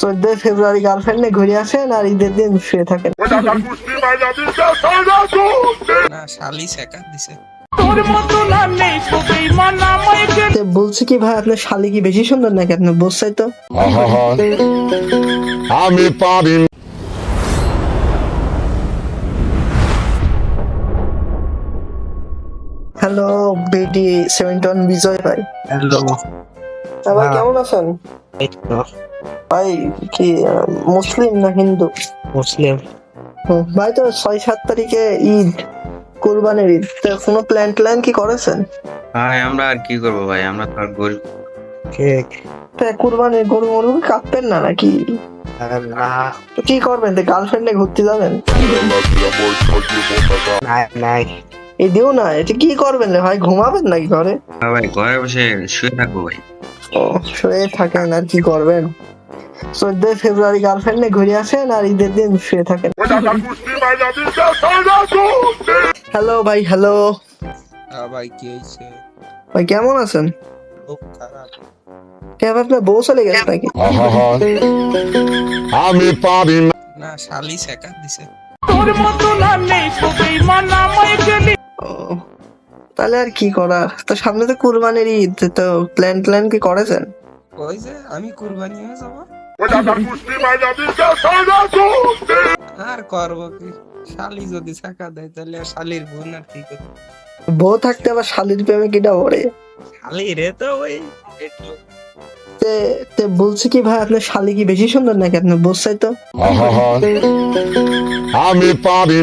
চোদ্দই ফেব্রুয়ারি গার্লফ্রেন্ড নিয়ে ঘুরে আসেন আর ঈদের দিন শুয়ে থাকেন। না শালি শেখা দিছে। বলছি কি ভাই আপনার শালি কি বেশি সুন্দর নাকি আপনার বসছাই তো? আমি পারি hello BD seventy one Bijoy ভাই। হ্যালো হ্যাঁ হ্যাঁ। কেমন আছেন? ভাই কি মুসলিম না হিন্দু? মুসলিম। ভাই তো ছয় সাত তারিখে ঈদ কোরবানির ঈদ। তো কোনো প্ল্যান ট্ল্যান কি করেছেন? ভাই আমরা আর কি করব ভাই? আমরা তো আর গরিব। কেক। তা কোরবানির গরু মরু কাটবেন না নাকি? না। তো কি করবেন? গার্লফ্রেন্ডে ঘুরতে যাবেন? নাই নাই। এদিও না এটা কি করবেন রে ভাই? ঘুমাবেন নাকি ঘরে? না ভাই ঘরে বসে শুয়ে থাকব ভাই। শুয়ে থাকেন আর কি করবেন? চোদ্দই ফেব্রুয়ারি গার্লফ্রেন্ড ঘুরে আসেন আর ঈদের দিন শুয়ে থাকেন। হ্যালো ভাই হ্যালো। ভাই কি হয়েছে? ভাই কেমন আছেন? খুব খারাপ। আপনার বউ চলে গেছে নাকি? আমি পারি না। না শালি শেখা দিছে। ও তাহলে আর কি করার? তো সামনে তো কুরবানির ঈদ তো প্ল্যান ট্ল্যান কি করেছেন? ওই যে আমি কুরবানি হয়ে যাব। আর করব কি? শালি যদি শেখা দেয় তাহলে আর শালির বোন আর কি করবে? বউ থাকতে আবার শালির প্রেমে কিটা ওরে শালি রে তো ওই একটু তে তে বলছি কি ভাই আপনার শালি কি বেশি সুন্দর নাকি? আপনার বসছাই তো। আমি পারি না।